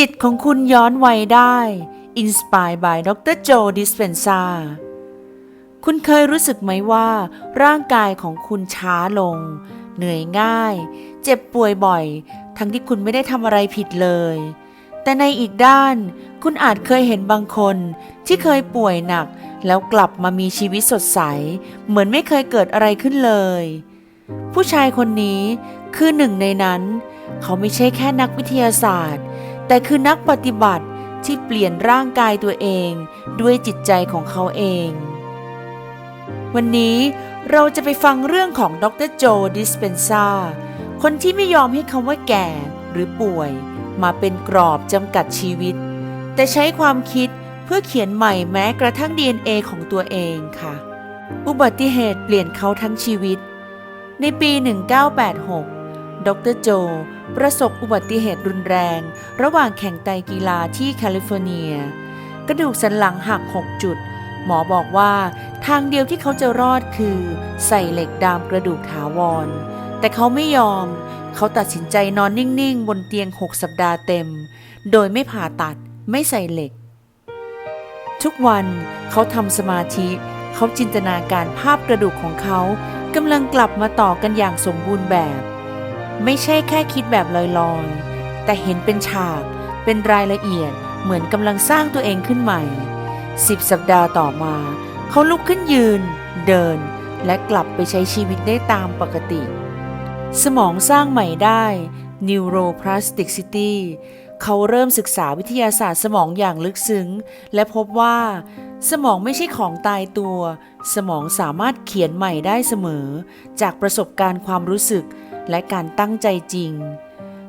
จิตของคุณย้อนวัยได้ Inspired by ดรโจดิสเ e นซาคุณเคยรู้สึกไหมว่าร่างกายของคุณช้าลง เหนื่อยง่าย เจ็บป่วยบ่อย ทั้งที่คุณไม่ได้ทำอะไรผิดเลย แต่ในอีกด้าน คุณอาจเคยเห็นบางคนที่เคยป่วยหนัก แล้วกลับมามีชีวิตสดใส เหมือนไม่เคยเกิดอะไรขึ้นเลย ผู้ชายคนนี้คือหนึ่งในนั้น เขาไม่ใช่แค่นักวิทยาศาสตร์ แต่คือนักปฏิบัติที่เปลี่ยนร่างกายตัวเองด้วยจิตใจของเขาเอง วันนี้เราจะไปฟังเรื่องของดรโจดิสเปนซาคนที่ไม่ยอมให้คำว่าแก่หรือป่วย มาเป็นกรอบจำกัดชีวิต แต่ใช้ความคิดเพื่อเขียนใหม่แม้กระทั่ง DNA ของตัวเองค่ะ อุบัติเหตุเปลี่ยนเขาทั้งชีวิต ในปี 1986 ดรโจ ประสบอุบัติเหตุรุนแรง ระหว่างแข่งไตกีฬาที่แคลิฟอร์เนีย กระดูกสันหลังหัก 6 จุด หมอบอกว่าทางเดียวที่เขาจะรอดคือ ใส่เหล็กดามกระดูกถาวร แต่เขาไม่ยอม เขาตัดสินใจนอนนิ่ง ๆ บนเตียง 6 สัปดาห์เต็ม โดยไม่ผ่าตัดไม่ใส่เหล็ก ทุกวันเขาทำสมาธิเขาจินตนาการภาพกระดูกของเขากำลังกลับมาต่อกันอย่างสมบูรณ์แบบ ไม่ใช่แค่คิดแบบลอยๆ แต่เห็นเป็นฉาก เป็นรายละเอียดเหมือนกำลังสร้างตัวเองขึ้นใหม่สิบสัปดาห์ต่อมา เขาลุกขึ้นยืน เดิน และกลับไปใช้ชีวิตได้ตามปกติ สมองสร้างใหม่ได้ Neuroplasticity เขาเริ่มศึกษาวิทยาศาสตร์สมองอย่างลึกซึ้ง และพบว่า สมองไม่ใช่ของตายตัว สมองสามารถเขียนใหม่ได้เสมอ จากประสบการณ์ความรู้สึก และการตั้งใจจริง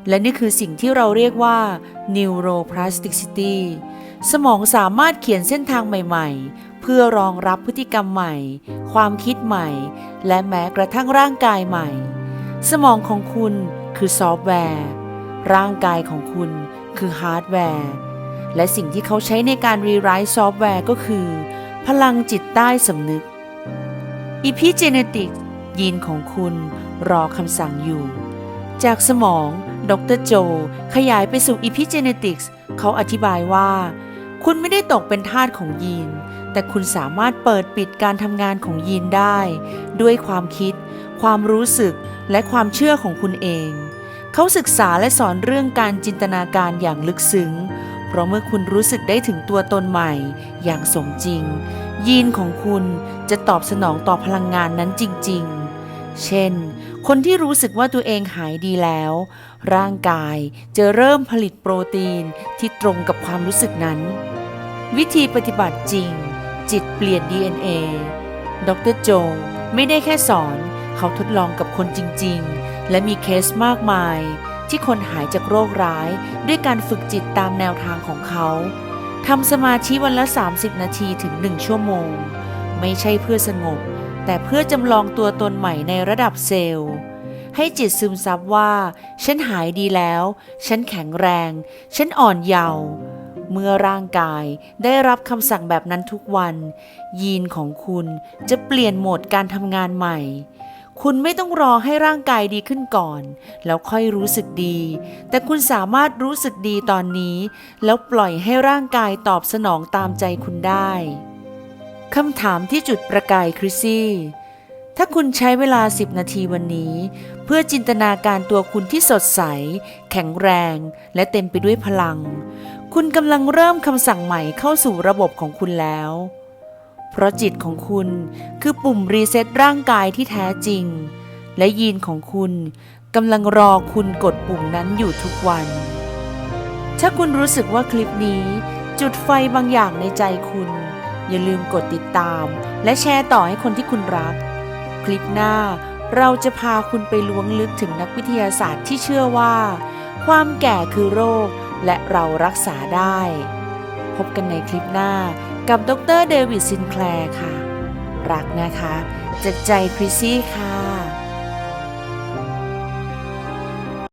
และนี่คือสิ่งที่เราเรียกว่า neuroplasticity สมองสามารถเขียนเส้นทางใหม่ ๆ เพื่อรองรับพฤติกรรมใหม่ ความคิดใหม่ และแม้กระทั่งร่างกายใหม่ สมองของคุณคือซอฟต์แวร์ ร่างกายของคุณคือฮาร์ดแวร์ และสิ่งที่เขาใช้ในการรีไรต์ซอฟต์แวร์ก็คือ พลังจิตใต้สำนึก Epigenetics ยีนของคุณ รอคำสั่งอยู่ จากสมองดรโจ ขยายไปสู่ Epigenetics เขาอธิบายว่า คุณไม่ได้ตกเป็นทาสของยีน แต่คุณสามารถเปิดปิดการทำงานของยีนได้ ด้วยความคิด ความรู้สึกและความเชื่อของคุณเอง เขาศึกษาและสอนเรื่องการจินตนาการอย่างลึกซึ้ง เพราะเมื่อคุณรู้สึกได้ถึงตัวตนใหม่ อย่างสมจริง ยีนของคุณจะตอบสนองต่อพลังงานนั้นจริง ๆ เช่น คนที่รู้สึกว่าตัวเองหายดีแล้ว ร่างกายจะเริ่มผลิตโปรตีนที่ตรงกับความรู้สึกนั้น วิธีปฏิบัติจริง จิตเปลี่ยน DNA ดรโจไม่ได้แค่สอน เขาทดลองกับคนจริง ๆ และมีเคสมากมาย ที่คนหายจากโรคร้าย ด้วยการฝึกจิตตามแนวทางของเขาทำสมาธิวันละ 30 นาทีถึง 1 ชั่วโมง ไม่ใช่เพื่อสงบ แต่เพื่อจำลองตัวตนใหม่ในระดับเซลล์ ให้จิตซึมซับว่า ฉันหายดีแล้ว ฉันแข็งแรง ฉันอ่อนเยาว์เมื่อร่างกายได้รับคำสั่งแบบนั้นทุกวัน ยีนของคุณจะเปลี่ยนโหมดการทำงานใหม่ คุณไม่ต้องรอให้ร่างกายดีขึ้นก่อน แล้วค่อยรู้สึกดี แต่คุณสามารถรู้สึกดีตอนนี้ แล้วปล่อยให้ร่างกายตอบสนองตามใจคุณได้ คำถามที่จุดประกายคริสซี่ ถ้าคุณใช้เวลา 10 นาทีวันนี้ เพื่อจินตนาการตัวคุณที่สดใส แข็งแรง และเต็มไปด้วยพลัง คุณกำลังเริ่มคำสั่งใหม่เข้าสู่ระบบของคุณแล้ว เพราะจิตของคุณคือปุ่มรีเซ็ตร่างกายที่แท้จริง และยีนของคุณกำลังรอคุณกดปุ่มนั้นอยู่ทุกวัน ถ้าคุณรู้สึกว่าคลิปนี้ จุดไฟบางอย่างในใจคุณ อย่าลืมกดติดตาม และแชร์ต่อให้คนที่คุณรัก คลิปหน้าเราจะพาคุณไปล้วงลึกถึงนักวิทยาศาสตร์ที่เชื่อว่า ความแก่คือโรค และเรารักษาได้ พบกันในคลิปหน้ากับดรเดวิดซินแคลร์ค่ะ รักนะคะจากใจคริสซี่ค่ะ